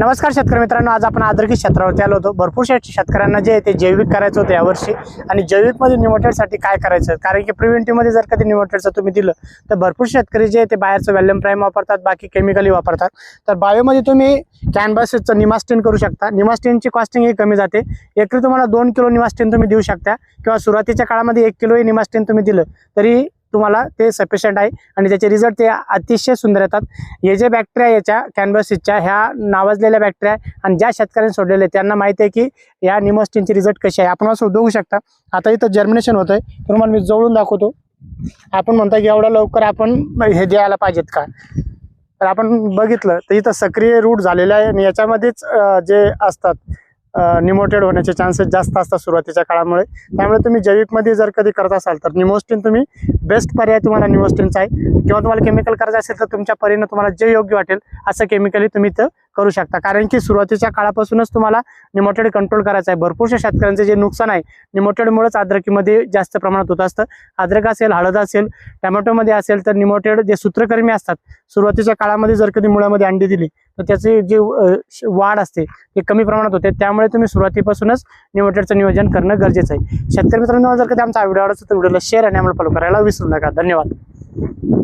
नमस्कार शेतकरी मित्रांनो आज आपण आदर्की क्षेत्रावरती आलो होतो. भरपूर शेतकऱ्यांना जे आहे ते जैविक करायचं होतं यावर्षी. आणि जैविकमध्ये निमोटेडसाठी काय करायचं? कारण की प्रिव्हेंटिव्हमध्ये जर कधी निमोटेडचं तुम्ही दिलं तर भरपूर शेतकरी जे आहे ते बाहेरचं व्हॅल्युम प्राईम वापरतात बाकी केमिकली वापरतात. तर बायोमध्ये तुम्ही कॅनबसचं निमास्टिन करू शकता. निमास्टिनची कॉस्टिंग ही कमी जाते. एकरी तुम्हाला दोन किलो निमास्टिन तुम्ही देऊ शकता. किंवा सुरुवातीच्या काळामध्ये एक किलोही निमास्टिन तुम्ही दिलं तरी तुम्हाला ते सफिशियंट आहे. आणि त्याचे रिझल्ट ते अतिशय सुंदर येतात. हे जे बॅक्टेरिया याच्या कॅनबसिसच्या ह्या नावाजलेल्या बॅक्टेरिया आहे आणि ज्या शेतकऱ्यांनी सोडलेले त्यांना माहिती आहे की या निमोस्टिनचे रिझल्ट कसे आहे. आपण असं बघू शकता. आता इथं जर्मिनेशन होतंय. तर तुम्हाला मी जवळून दाखवतो. आपण म्हणतो की एवढ्या लवकर आपण हे द्यायला पाहिजेत का? तर आपण बघितलं तर इथं सक्रिय रूट झालेलं आहे आणि याच्यामध्येच जे असतात निमोटेड होण्याचे चान्सेस जास्त असतात सुरुवातीच्या काळामुळे. त्यामुळे तुम्ही जैविकमध्ये जर कधी करत असाल तर निमोस्टिन तुम्ही बेस्ट पर्याय तुम्हाला निमोस्टिनचा आहे. किंवा तुम्हाला केमिकल करायचं असेल तर तुमच्या परीनं तुम्हाला जे योग्य वाटेल असं केमिकली तुम्ही इथं करू शकता. कारण की सुरुवातीच्या काळापासूनच तुम्हाला निमोटेड कंट्रोल करायचं आहे. भरपूरशा शेतकऱ्यांचे जे नुकसान आहे निमोटेडमुळेच अद्रकीमध्ये जास्त प्रमाणात होत असतं. अद्रक असेल हळद असेल टॅमॅटोमध्ये असेल तर निमोटेड जे सूत्रकर्मी असतात सुरुवातीच्या काळामध्ये जर कधी मुळामध्ये अंडी दिली तर त्याची जी वाढ असते ते कमी प्रमाणात होते. त्यामुळे तुम्ही सुरुवातीपासूनच निमोटेडचं नियोजन करणं गरजेचं आहे. शेतकरी मित्रांनो जर कधी आमचा व्हिडिओ आवडतो तर व्हिडिओला शेअर आणि आम्हाला फॉलो करायला विसरू नका. धन्यवाद.